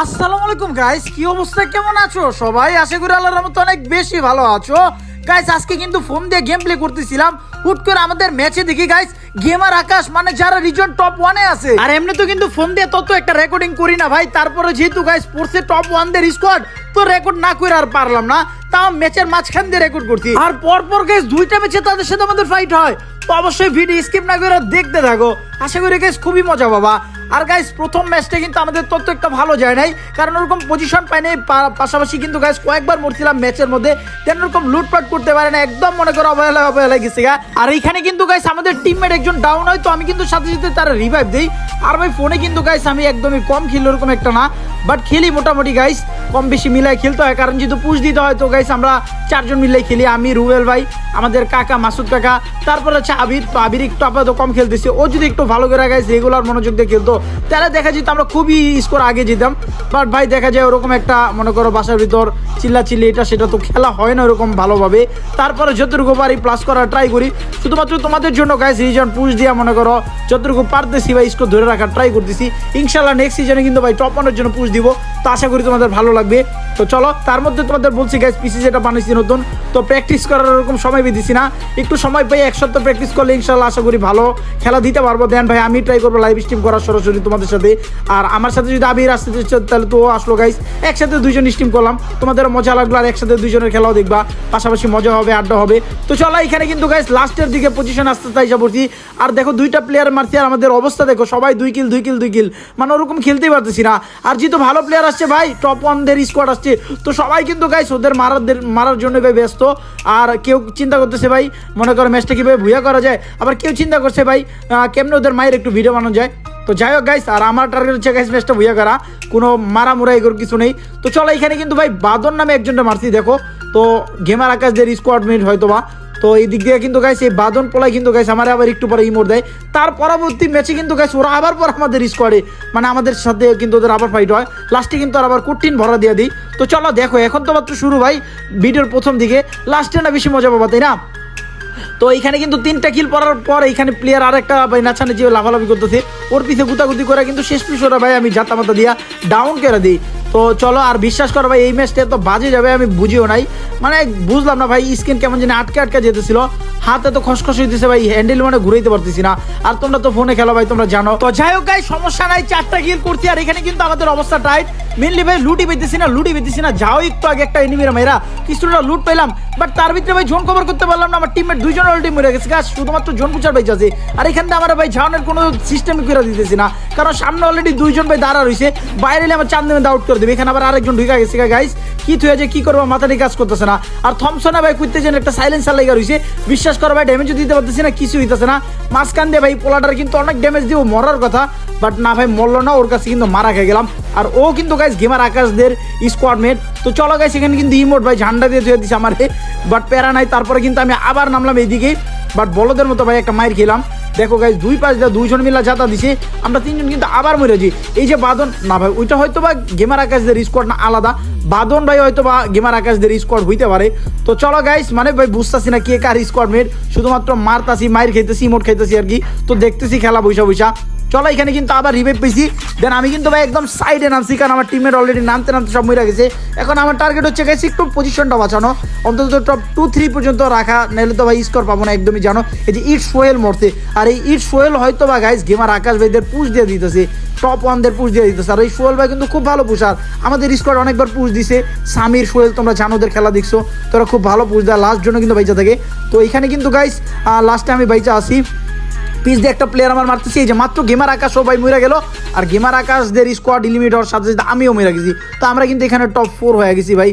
আসসালামু আলাইকুম গাইস কি অবস্থা? কেমন আছো? সবাই আশা করি আল্লাহর রহমতে অনেক বেশি ভালো আছো। গাইস আজকে কিন্তু ফোন দিয়ে গেম প্লে করতেছিলাম। হুট করে আমাদের ম্যাচে দেখি গাইস গেমার আকাশ মানে যারা রিজন টপ ওয়ানে আছে। আর এমনি তো কিন্তু ফোন দিয়ে তত একটা রেকর্ডিং করি না, ভাই। তারপরে যেহেতু গাইস পড়ছে টপ ওয়ান দের স্কোয়াড তো রেকর্ড না করে আর পারলাম না। তাও ম্যাচের মাঝখান দিয়ে রেকর্ড করছি। আর পরপর গাইস দুইটা ম্যাচে তাদের সাথে আমাদের ফাইট হয়। তো অবশ্যই ভিডিও স্কিপ না করে দেখতে থাকো। আশা করি গাইস খুবই মজা বাবা আর গাইস প্রথম ম্যাচটা কিন্তু আমাদের তত একটা ভালো যায় নাই। কারণ ওরকম পজিশন পাই নাই, পা- পাশাপাশি কিন্তু গাইস কয়েকবার মরছিলাম ম্যাচের মধ্যে। তেমন ওরকম লুটপাট করতে পারে না একদম মনে করো অবহেলা অবহেলা গেছে গা। আর এখানে কিন্তু গাইস আমাদের টিমমেট একজন ডাউন হয়, তো আমি কিন্তু সাথে সাথে তারা রিভাইভ দেই। আর ভাই ফোনে কিন্তু গাইস আমি একদমই কম খেলি ওরকম একটা না। বাট খেলি মোটামুটি গাইস কম বেশি মিলাই খেলতে হয়। কারণ যেহেতু পুশ দিতে হয়, তো গাইস আমরা চারজন মিলাই খেলি। আমি, রুবেল ভাই, আমাদের কাকা, মাসুদ কাকা। তারপর হচ্ছে আবির, তো আবির একটু আপাতত কম খেলতেছে। ও যদি একটু ভালো করে গাইস রেগুলার মনোযোগ দিয়ে খেলতো তাহলে দেখা যেত, আমরা খুবই স্কোর আগে যেতাম। বাট ভাই, দেখা যায় ওরকম একটা, মনে করো, বাসার ভিতর চিল্লা চিল্লি এটা সেটা তো খেলা হয় না ওরকম ভালোভাবে। তারপরে যতটুকু পারি প্লাস করার ট্রাই করি। শুধুমাত্র তোমাদের জন্য গাইস রিজন পুশ দিয়া মনে করো, যতটুকু পারতেছি ভাই স্কোর ধরে রাখার ট্রাই করতেছি। ইনশাল্লাহ নেক্সট সিজনে কিন্তু ভাই টপ ওয়ানের জন্য পুশ দিব। তো আশা করি তোমাদের ভালো লাগবে। তো চলো, তার মধ্যে তোমাদের বলছি গাইস পিসি যেটা বানিয়েছি নতুন। তো প্র্যাকটিস করার ওরকম সময় দিছি না। একটু সময় পেয়ে এক সপ্তাহ প্র্যাকটিস করলে ইনশাল্লাহ আশা করি ভালো খেলা দিতে পারব। দেন ভাই, আমি ট্রাই করব লাইভ স্ট্রিম করার সরাসরি তোমাদের সাথে। আর আমার সাথে যদি আবির আসতে তাহলে তো আসলো গাইস একসাথে দুইজন স্টিম করলাম। তোমাদের মজা লাগল আর একসাথে দুইজনের খেলাও দেখবা। পাশাপাশি মজা হবে, আড্ডা হবে। তো চলো, এখানে কিন্তু গাইস লাস্টের দিকে পজিশন আসতে তাই পড়ছি আর দেখো, দুইটা প্লেয়ার মারছি আর আমাদের অবস্থা দেখো, সবাই দুই কিল দুই কিল দুই কিল মানে ওরকম খেলতেই পারতেছি না। আর যেহেতু ভালো প্লেয়ার আসছে, ভাই টপ ওয়ানদের স্কোয়াড আসছে। তো সবাই কিন্তু গাইস ওদের মারার মারার জন্য ভাই ব্যস্ত। আর কেউ চিন্তা করতেছে, ভাই, মনে করো ম্যাচটা কীভাবে ভুয়া করা যায়। আবার কেউ চিন্তা করছে, ভাই কেমনে ওদের মায়ের একটু ভিডিও বানানো যায়। তো যাই হোক গাইস আর আমার টার্গেট হচ্ছে গাইস ম্যাচটা ভুয়া করা। কোনো মারা মুরা এগুলো কিছু নেই। তো চলো, এখানে কিন্তু ভাই বাদন নামে একজনটা মারছি, দেখো। তো গেমার আকাশদের স্কোয়াড মিট হয়তো বা তো এই দিক দিয়ে কিন্তু গাইস এই বাদন পোলাই কিন্তু গাইস আমার আবার একটু পরে ইমোট দেয়। তার পরবর্তী ম্যাচে কিন্তু গাইস ওরা আবার পর আমাদের স্কোয়াডে মানে আমাদের সাথে কিন্তু ওদের আবার ফাইট হয়। লাস্টে কিন্তু আর আবার কঠিন ভরা দিয়ে দিই। তো চলো, দেখো, এখন তো মাত্র শুরু ভাই, ভিডিওর প্রথম দিকে। লাস্টে না বেশি মজা পাবা, তাই না? তো এইখানে কিন্তু তিনটা কিল পড়ার পর এইখানে প্লেয়ার আর একটা ভাই নাচানে যে লাফালাফি করতেছে। ওর পিছে গুতাগুতি করে কিন্তু শেষ পিছরা ভাই আমি জাতা মাতা দিয়া ডাউন করে দিই। তো চলো, আর বিশ্বাস করো ভাই, এই ম্যাচটা তো বাজে যাবে, আমি বুঝিও নাই। মানে বুঝলাম না ভাই স্কিন কেমন জানি আটকে আটকে যেতেছিল। হাতে তো খসখস হইতেছে ভাই হ্যান্ডেল মানে ঘুরাইতে পারতেছি না। আর তোমরা তো ফোনে খেলো ভাই, তোমরা জানো। তো যাই হোক সমস্যা নাই, চারটা কিল করছি, আর এখানে কিন্তু আমাদের অবস্থা টাইট মেনলি ভাই লুটি পেতেছি না লুটি পেতেছি না। যাও একটু আগে একটা এনিমিরা মেয়েরা। কিছুটা লুট পেলাম বাট তার ভিতরে ভাই জোন কভার করতে পারলাম না। আমার টিমমেট দুইজন অলরেডি মরে গেছে গাছ শুধুমাত্র জোন পুচার ভাই আছে। আর এখান থেকে আমার ভাই ঝাউনের কোনো সিস্টেম করে দিতেছি না। কারণ সামনে অলরেডি দুইজন ভাই দাঁড়া রয়েছে বাইরে আমার চার নেমে আউট করে দেবে এখানে আবার আরেকজন ঢুকা গেছে গাইস কি থুয়ে যে কি করব, মাথা নিয়ে কাজ করতেছে না। আর থমসনে ভাই কুইতে যেন একটা সাইলেন্সার লেগে রয়েছে বিশ্বাস করো ভাই ড্যামেজও দিতে পারতেছি না কিছু হইতেছে না। মাঝখান দিয়ে ভাই পোলাটার কিন্তু অনেক ড্যামেজ দিব, মরার কথা। বাট না ভাই, মরলো না, ওর কাছে কিন্তু মারা খেয়ে গেলাম। আর ও কিন্তু গাইস গেমার আকাশদের স্কোয়াড মেট তো চলো গাইস এখানে কিন্তু ইমোট ভাই ঝান্ডা দিয়ে ধুয়ে দিছে আমার। বাট প্যারা নাই, তারপরে কিন্তু আমি আবার নামলাম এইদিকে। বাট বলদের মতো ভাই একটা মায়ের খেলাম। দেখো গাইজ দুই পাশ দিয়ে দুইজন মিলা যাতা দিছে, আমরা তিনজন কিন্তু আবার মরেছি এই যে বাদন না ভাই, ওইটা হয়তো বা গেমার আকাশদের স্কোয়াড না, আলাদা। বাদন ভাই হয়তো বা গেমার আকাশদের স্কোয়াড হইতে পারে। তো চলো গাইস মানে ভাই, বুঝতেছি না কে কার স্কোয়াড মেট শুধুমাত্র মারতাছি মায়ের খাইতেছি মোট খাইতেছি আর কি। তো দেখতেছি খেলা বৈশা বৈশা চলো, এখানে কিন্তু আবার রিভাইভ পেয়েছি। দেন আমি কিন্তু ভাই একদম সাইডে নামছি, কারণ আমার টিমের অলরেডি নামতে নামতে সব মরে গেছে। এখন আমার টার্গেট হচ্ছে গেছে একটু পজিশনটা বাঁচানো। অন্তত টপ টু থ্রি পর্যন্ত রাখা, নাহলে তো ভাই স্কোর পাবো না, একদমই জানো। এই যে ইট সোয়েল মরছে। আর এই ইট সোয়েল হয়তো বা গাইস গেমার আকাশ ভাইদের পুশ দিয়ে দিতেছে। টপ ওয়ানদের পুশ দিয়ে দিতেছে। আর এই সোহেল ভাই কিন্তু খুব ভালো পুষার আমাদের স্কোয়াড অনেকবার পুশ দিছে। সামির সোহেল তোমরা জানো ওদের খেলা দেখছ। তোরা খুব ভালো পুষ দেয়। লাস্ট জন্য কিন্তু বাইচা থাকে। তো এখানে কিন্তু গাইস লাস্টে আমি বাইচা আসি পিস দিয়ে একটা প্লেয়ার আমার মারতেছি। এই যে মাত্র গেমার আকাশ সবাই মরে গেল। আর গেমার আকাশদের স্কোয়াড লিমিট হওয়ার সাথে সাথে আমিও মরে গেছি। তো আমরা কিন্তু এখানে টপ ফোর হয়ে গেছি ভাই।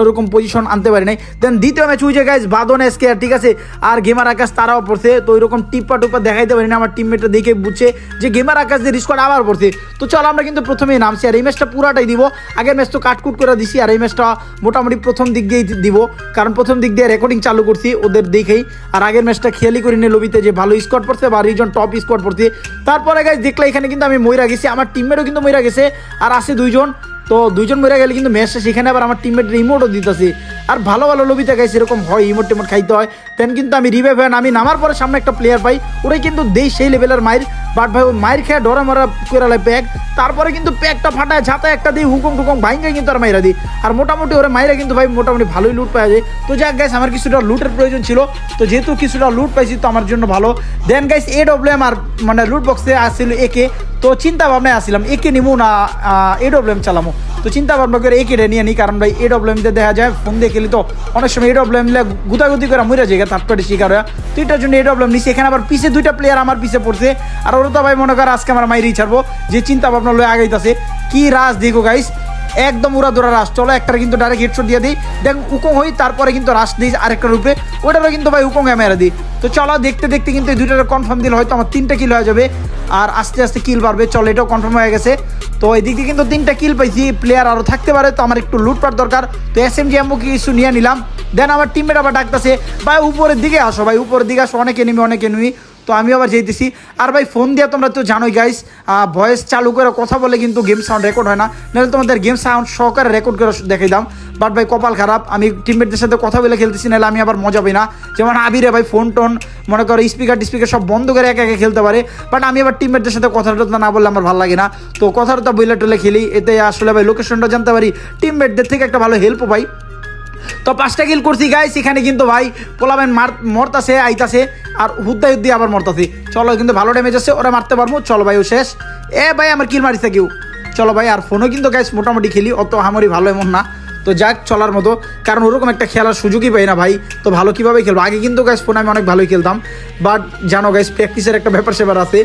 ওরকম পজিশন আনতে পারি নাই। দেন দ্বিতীয় ম্যাচ উইজে গাইজ বাদন এসকে ঠিক আছে? আর গেমার আকাশ তারাও পড়ছে, তো ওইরকম টিপ্পা টুপ্পা দেখাইতে পারি না, আমার টিমমেটটা দেখে বুঝছে যে গেমার আকাশ দিয়ে স্কোয়াড আবার পড়ছে। তো চলো আমরা কিন্তু প্রথমেই নামছি, আর এই ম্যাচটা পুরাটাই দিব। আগের ম্যাচ তো কাটকুট করে দিছি, আর এই ম্যাচটা মোটামুটি প্রথম দিক দিয়েই দিব। কারণ প্রথম দিক দিয়ে রেকর্ডিং চালু করছি ওদের দেখেই। আর আগের ম্যাচটা খেয়ালি করি নি লবিতে যে ভালো স্কোয়াড পড়ছে বা রিজন টপ স্কোয়াড পড়ছে। তারপরে গাইজ দেখলে এখানে কিন্তু আমি মইরা গেছি, আমার টিমমেটও কিন্তু মইরা গেছে, আর আছে দুইজন। তো দুইজন মরে গেলে কিন্তু ম্যাচটা সেখানে আবার আমার টিমমেটের রিমোটও দিতেছি। আর ভালো ভালো লবিতে গাইছে, এরকম হয় ইমোট টিমোট খাইতে হয়। তেন কিন্তু আমি রিভাইভ হয়, আমি নামার পরে সামনে একটা প্লেয়ার পাই, ওরাই কিন্তু দেই সেই লেভেলের মাইর বাট ভাই ওই মায়ের খেয়ে ডরা মারা করে প্যাক তারপরে কিন্তু প্যাকটা ফাটায় ছাতা একটা দিই হুকুম টুকুম ভাইঙ্গে কিন্তু আর মাইরা দিই। আর মোটামুটি ওরা মাইরা কিন্তু ভাই, মোটামুটি ভালোই লুট পাওয়া যায়। তো যাক গাইস আমার কিছুটা লুটের প্রয়োজন ছিল। তো যেহেতু কিছুটা লুট পাইছি, তো আমার জন্য ভালো। Then guys A W M আর মানে লুট বক্সে আসছিল একে তো চিন্তা ভাবনায় আসছিলাম একে নিমু না এ ডব্লিউ এম চালামো। তো চিন্তা ভাবনা করে একে নিয়ে নিই কারণ ভাই এ ডব্লিউ এমতে দেখা যায় ফোন দিয়ে খেলি তো। অনেক সময় এ ডব্লিউ এম গুতাগুতি করে মরে যায় থার্ড পার্টি শিকার হয়। তো এটার জন্য এ ডব্লিউ এম নিছি। এখানে আবার পিছে দুইটা প্লেয়ার আমার পিছে পড়ছে। আর ওরা তো ভাই মনে করে আজকে আমার মাইরি ছাড়বো। যে চিন্তা ভাবনা লয়ে আগাইতাছে। কি রাজ দেখো গাইস একদম উড়া দৌড়া রাস চলো একটা কিন্তু ডাইরেক্ট হেডশট দিয়ে দিই। দেখ, উকং হই, তারপরে কিন্তু রাস দিই আরেকটার উপরে ওটারও কিন্তু ভাই উকং মেরে দিই। তো চলো দেখতে দেখতে কিন্তু এই দুইটার কনফার্ম দিলে হয়তো আমার তিনটা কিল হয়ে যাবে। আর আস্তে আস্তে কিল বাড়বে। চলো, এটাও কনফার্ম হয়ে গেছে। তো এই দিক দিয়ে কিন্তু তিনটা কিল পাইছি প্লেয়ার আরও থাকতে পারে, তো আমার একটু লুটপাট দরকার। তো এস এম জি এমও কিছু নিয়ে নিলাম। দেন আমার টিমমেট আবার ডাকতেছে, ভাই, উপরের দিকে আসো, ভাই, উপরের দিকে আসো, অনেক এনিমি অনেক এনিমি তো আমি আবার যেতেছি। আর ভাই, ফোন দিয়ে তোমরা তো জানোই গাইস ভয়েস চালু করে কথা বলে কিন্তু গেম সাউন্ড রেকর্ড হয় না। নাহলে তোমাদের গেম সাউন্ড সহকারে রেকর্ড করে দেখাই দাম বাট ভাই, কপাল খারাপ। আমি টিমমেটদের সাথে কথা বলে খেলতেছি, নাহলে আমি আবার মজা পাই না। যেমন আবিরে ভাই ফোন টোন, মনে করো স্পিকার টিস্পিকার সব বন্ধ করে একা একা খেলতে পারে। বাট আমি আবার টিমমেটদের সাথে কথা টথা না বললে আমার ভালো লাগে না। তো কথা টথা বইলে টলে খেলি, এতে আসলে ভাই লোকেশনটা জানতে পারি। টিমমেটদের থেকে একটা ভালো হেল্পও পাই। তো পাঁচটা কিল করছি গাই সেখানে কিন্তু ভাই পোলাবেন মার, মরতাছে, আইতাছে, আর হুদ্দা হুদ্দি আবার মরতাছে। চলো, কিন্তু ভালো ড্যামেজ আছে, ওরা মারতে পারব। চলো ভাই, ও শেষ। এ ভাই, আমার কিল মারিছে কেউ। চলো ভাই, আর ফোনও কিন্তু গাইস মোটামুটি খেলি, অত আমারই ভালো এমন না। তো যাক, চলার মতো। কারণ ওরকম একটা খেলার সুযোগই পাই না ভাই। তো ভালো কীভাবে খেলব? আগে কিন্তু গাইস ফোনে আমি অনেক ভালোই খেলতাম। বাট জানো গাইস প্র্যাকটিসের একটা ব্যাপার সেবার আছে।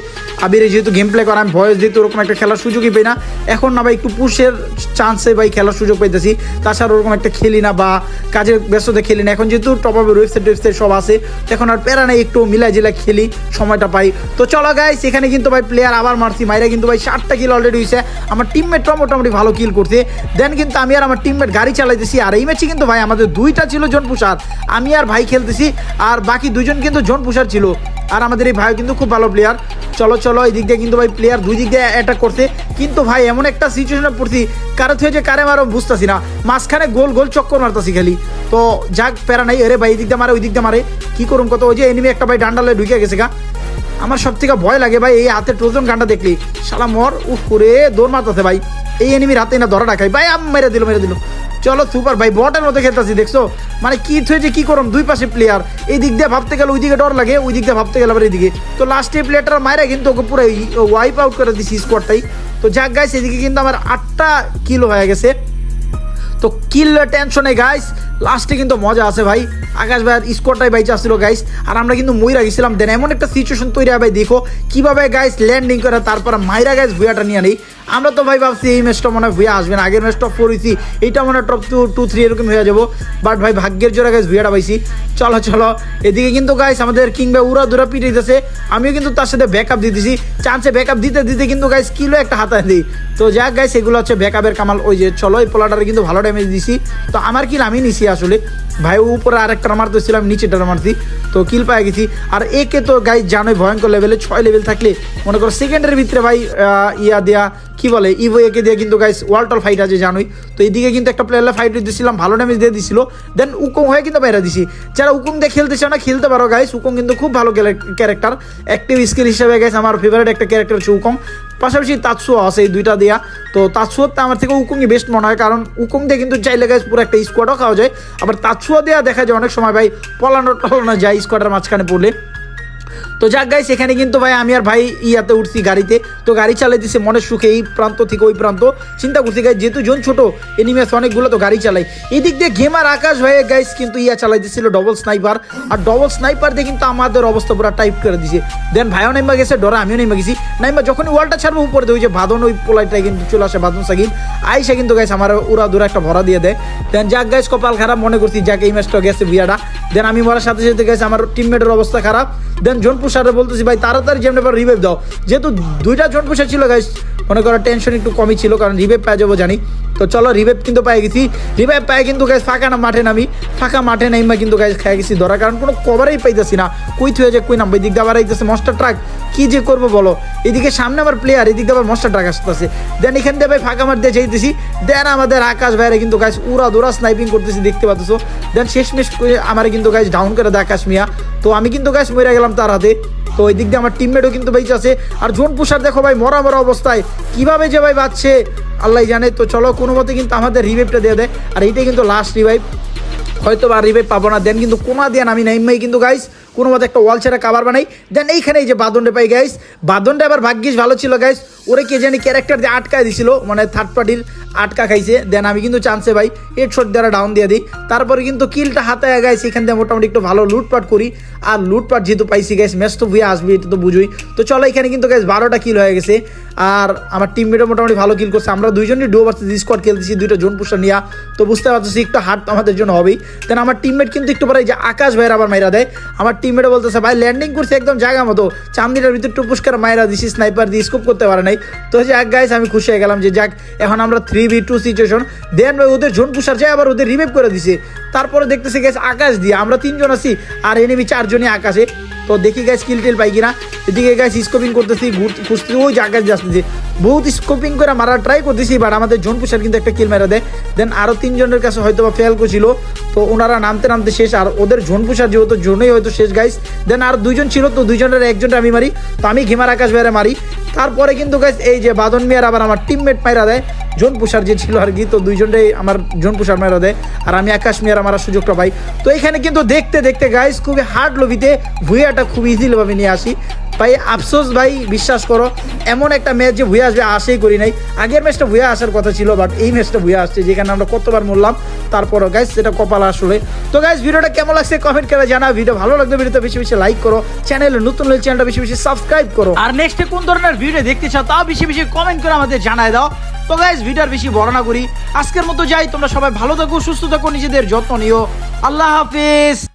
আবির যেহেতু গেম প্লে করা, আমি ভয়েস যেহেতু ওরকম একটা খেলার সুযোগই পাই না। এখন না ভাই, একটু পুষের চান্সে ভাই খেলার সুযোগ পাইতেছি। তাছাড়া ওরকম একটা খেলি না বা কাজের ব্যস্ততা খেলি না। এখন যেহেতু টপ আপের ওয়েবসাইট ওয়েবসাইট সব আছে এখন আর প্যারা নাই, একটু মিলাই জিলা খেলি, সময়টা পাই। তো চলো গাইস এখানে কিন্তু ভাই প্লেয়ার আবার মারছি। মাইরা কিন্তু ভাই ষাটটা কিল অলরেডি হয়েছে আমার টিমমেটরা মোটামুটি ভালো কিল করছে। দেন কিন্তু আমি আর আমার টিমমেট গাড়ি চালাইতেছি, আর এই ম্যাচে কিন্তু ভাই আমাদের দুইটা ছিল জন পুষার আমি আর ভাই খেলতেছি, আর বাকি দুজন কিন্তু জন পুষার ছিল। আর আমাদের এই ভাই কিন্তু খুব ভালো প্লেয়ার চলো চলো, এই দিক দিয়ে কিন্তু ভাই প্লেয়ার দুই দিক দিয়ে অ্যাটাক করছে। কিন্তু ভাই এমন একটা সিচুয়েশনে পড়ছি, কারও থেকে যে কারে মারো বুঝতেছি না। মাঝখানে গোল গোল চক্কর মারতাছি খালি। তো যাক, প্যারা নাই আরে ভাই এই দিক দিয়ে মারে, ওই দিক দিয়ে মারে। কি করুম কত, ওই যে এনিমি একটা ভাই ডান্ডালে ঢুকে গেছে গা। আমার সব থেকে ভয় লাগে ভাই, এই হাতে ট্রোজন গানটা দেখলি। শালা মর উফ করে দৌড় মারতেছে ভাই। এই এনিমির হাতে না ধরা রাখাই ভাই, আম, মেরে দিল মেরে দিল। চলো সুপার ভাই বটের মতো খেলতেছি, দেখছ? মানে কি হয়েছে কি করম, দুই পাশে প্লেয়ার এই দিক দিয়ে ভাবতে গেলে ওই দিকে ডর লাগে ওই দিক দিয়ে ভাবতে গেলে আবার এইদিকে তো লাস্টে প্লেয়ারটা মায়েরা কিন্তু ওকে পুরো ওয়াইপ আউট করে দিছি স্কোয়াডটাই তো যাক গাইস এদিকে কিন্তু আমার আটটা কিলো হয়ে গেছে। তো কিল টেনশনে গাইস লাস্টে কিন্তু মজা আছে ভাই। আকাশ ভাই, স্কোয়ারটাই বাইচে আসছিল গাইস আর আমরা কিন্তু মইরা গেছিলাম। দেন এমন একটা সিচুয়েশন তৈরি হয় ভাই, দেখো। কীভাবে গাইস ল্যান্ডিং করে, তারপর মাইরা গাইস ভুয়াটা নিয়ে নেই। আমরা তো ভাই ভাবছি এই ম্যাচটা মনে হয় ভুয়া আসবে না। আগের ম্যাচ টপ ফোর হয়েছি এইটা মনে হয় টপ টু টু থ্রি এরকম হয়ে যাব। বাট ভাই ভাগ্যের জোরে গাইস ভুয়াটা পাইছি। চলো চলো, এদিকে কিন্তু গাইস আমাদের কিংবা উড়া দুরা পিটাইতেছে। আমিও কিন্তু তার সাথে ব্যাকআপ দিতেছি। চান্সে ব্যাকআপ দিতে দিতে কিন্তু গাইস কিলো একটা হাতায় দিই। তো যাক গাইস এগুলো হচ্ছে ব্যাকআপের কামাল। ওই যে চলো, এই পোলাটারে কিন্তু ভালো ড্যামেজ দিছি। তো আমার কিল আমি নিছি আসলে। ভাই উপরে আরেকটা মারতেছিলাম নিচেটা মারছি। তো কিল পাই গেছি। আর একে তো গাইস জানোই, ভয়ঙ্কর লেভেলে ছয় লেভেল থাকলে, মনে করো সেকেন্ডের ভিতরে ভাই ইয়া দেয়া কি বলে ইভো একে দিয়ে কিন্তু গাইস ওয়ালটল ফাইট আছে জানোই। তো এইদিকে কিন্তু একটা প্লেয়ারে ফাইট দিয়েছিলাম ভালো ড্যামেজ দিয়ে দিছিল। দেন উকং হয়ে কিন্তু বাইরে দিছি। যারা উকং দিয়ে খেলতে চাও না, খেলতে পারো গাইস উকং কিন্তু খুব ভালো ক্যারেক্টার অ্যাক্টিভ স্কিল হিসেবে গাইস আমার ফেভারিট একটা ক্যারেক্টার হচ্ছে উকং পাশাপাশি তাৎসুয়া আছে এই দুইটা দেয়া। তো তাৎসুয়াতে আমার থেকে উকুংই বেস্ট মনে হয়, কারণ উকুং দিয়ে কিন্তু চাইলে গাইস পুরো একটা স্কোয়াডও খাওয়া যায়। আবার তাৎসুয়া দেয়া দেখা যায় অনেক সময় ভাই পলানো টলানো যায় স্কোয়াডের মাঝখানে পড়লে। তো যাক গাইস এখানে কিন্তু ভাই আমি আর ভাই ইয়াতে উঠছি গাড়িতে। তো গাড়ি চালাইতেছে মনের সুখে এই প্রান্ত থেকে ওই প্রান্ত। চিন্তা করছি গাইস যেহেতু জন ছোট এনিমেস অনেকগুলো তো গাড়ি চালাই। এদিক দিয়ে গেমার আকাশ ভাইয়ে গাইস কিন্তু ইয়া চালাইতেছিল ডবল স্নাইপার আর ডবল স্নাইপার দিয়ে কিন্তু আমাদের অবস্থা পুরো টাইপ করে দিছে। দেন ভাইও নেমা গেছে, ডরা আমিও নেমা গেছি। নাইমা যখনই ওয়ালটা ছাড়বো, উপরে দিয়ে ওই যে বাঁধন ওই পোলাইটাই কিন্তু চলে আসে বাঁধন সাকিব। আইসা কিন্তু গাইস আমার উড়া দূরা একটা ভরা দিয়ে দেয়। দেন যাক গাইস কপাল খারাপ, মনে করছি যাক এই ম্যাচটা গেছে বিয়াটা দেন আমি মরার সাথে সাথে গেছে, আমার টিমমেটের অবস্থা খারাপ। দেন জোনপুর সারে বলতেছি, ভাই, তাড়াতাড়ি যেমন এবার রিভাইভ দাও। যেহেতু দুইটা জোনপুর সার ছিল গাইস মনে করো টেনশন একটু কমই ছিল, কারণ রিভাইভ পেয়ে যাব জানি। তো চলো রিভাইভ কিন্তু পেয়ে গেছি। রিভাইভ পেয়ে কিন্তু গাইস ফাঁকা না মাঠে নামি। ফাঁকা মাঠে নাইমা কিন্তু গাইস খেয়ে গেছি ধরা। কারণ কোনো কভারেই পাইতেছি না। কুই থুয়ে যে কুই নাম দিক দিয়ে আবার আইতেছে মস্টার ট্রাক কি যে করব বলো? এদিকে সামনে আমার প্লেয়ার এদিকে আবার মস্টার ট্রাক আসতেছে। দেন এখান দিয়ে ভাই ফাঁকা মাঠ দিয়ে যাইতেছি। দেন আমাদের আকাশ বাইরে কিন্তু গাইস উড়া দুরা স্নাইপিং করতেছি, দেখতে পাচ্ছ? দেন শেষমেশ করে আমার কিন্তু গাছ ডাউন করে দেয় কাশ্মিয়া তো আমি কিন্তু গাছ মরে গেলাম তার হাতে। তো ওই দিক দিয়ে আমার টিমমেটও কিন্তু বেঁচে আছে। আর জোন পুষার দেখো ভাই, মরা মরা অবস্থায়। কীভাবে যে ভাই বাঁচছে, আল্লাহ জানে। তো চলো, কোনো মতে কিন্তু আমাদের রিভাইভটা দিয়ে দেয়। আর এইটাই কিন্তু লাস্ট রিভাইভ হয়তো বা রিভাইভ পাবো না। দেন কিন্তু কোনা দেন আমি নাইমাই কিন্তু গাইস কোনো মতে একটা ওয়াল ছেড়ে কাবার বানাই। দেন এইখানে এই যে বাদনটা পাই গাইস বাদনটা আবার ভাগ্যিস ভালো ছিল গাইস ওরে কে জানি ক্যারেক্টার দিয়ে আটকায় দিছিল মানে থার্ড পার্টির আটকা খাইছে। দেন আমি কিন্তু চান্সে ভাই হেড শট দ্বারা ডাউন দিয়ে দিই। তারপরে কিন্তু কিলটা হাতে গাইস এখান দিয়ে মোটামুটি একটু ভালো লুটপাট করি। আর লুটপাট যেহেতু পাইছি গাইস ম্যাচ তো ভুয়ে আসবে, এটা তো বুঝুই। তো চলো এখানে কিন্তু গাইস বারোটা কিল হয়ে গেছে। আর আমার টিমমেটও মোটামুটি ভালো কিল করছে। আমরা দুইজনই ডুয়ো ভার্সেস স্কোয়াড খেলতেছি, দুইটা জোন পুষা নিয়ে। তো বুঝতে পারতেছি একটু হার্ড তো আমাদের জন্য হবেই। দেন আমার টিমমেট কিন্তু একটু পরে যে আকাশ ভাইয়ের আবার মাইরা দেয়। আমার টিমমেটও বলতেছে, ভাই ল্যান্ডিং করছে একদম জায়গা মতো। চান্দিটার ভিতর টুপুস্কার মাইরা দিছি স্নাইপার দিয়ে স্কোপ করতে পারে নাই। তো যাক গাইস আমি খুশি হয়ে গেলাম যে যাক, এখন আমরা three B two situation then ভাই, ওদের জোন পুষার যায় আবার ওদের রিভাইভ করে দিছে। তারপরে দেখতেছি গেছে আকাশ দিয়ে। আমরা তিনজন আছি, আর এনেমি চারজনই আকাশে। তো দেখি গাছ কিল টিল পাই কিনা। এদিকে গাছ স্কোপিং করতেছি, ঘুরতে খুঁজতে ওই যে আকাশ যাচ্ছে বহুত স্কোপিং করে মারার ট্রাই করতেছি বাট আমাদের জোন পুষার কিন্তু একটা কিল মেরা দেয়। দেন আরও তিনজনের কাছে হয়তো বা ফেল করছিল। তো ওনারা নামতে নামতে শেষ, আর ওদের জোন পুষার যেহেতু জোনই হয়তো শেষ গাইস দেন আর দুইজন ছিল তো দুইজনের একজনটা আমি মারি। তো আমি ঘিমার আকাশ বাইরে মারি। তারপরে কিন্তু গাইস এই যে বাদন মিয়ার আবার আমার টিমমেট মাইরা দেয়। জোন পুষার যে ছিল আর কি, তো দুইজনটাই আমার জোন পুষার মাইরা দেয়। আর আমি আকাশ মিয়ার মারার সুযোগটা পাই। তো এখানে কিন্তু দেখতে দেখতে গাইস খুবই হার্ড লবিতে ভুইয়াটা খুব ইজিলি ভাবে নিয়ে আসি। ভাই, আফসোস ভাই, বিশ্বাস করো, এমন একটা ম্যাচ যে ভুয়ে আসবে আশাই করি নাই। আগের ম্যাচটা ভুয়ে আসার কথা ছিল বাট এই ম্যাচটা ভুয়ে আসছে, যেখানে আমরা কতবার মরলাম, তারপরও গাইস সেটা কপাল আসলে। তো গাইস ভিডিওটা কেমন লাগছে কমেন্ট করে জানা ভিডিও ভালো লাগলে ভিডিওতে বেশি বেশি লাইক করো চ্যানেলে নতুন হলে চ্যানেলটা বেশি বেশি সাবস্ক্রাইব করো। আর নেক্সটে কোন ধরনের ভিডিও দেখতে চাও, তাও বেশি বেশি কমেন্ট করে আমাদের জানায় দাও। তো গাইস ভিডিওর বেশি বর্ণনা করি। আজকের মতো যাই, তোমরা সবাই ভালো থাকো, সুস্থ থাকো, নিজেদের যত্ন নিও। আল্লাহ হাফিজ।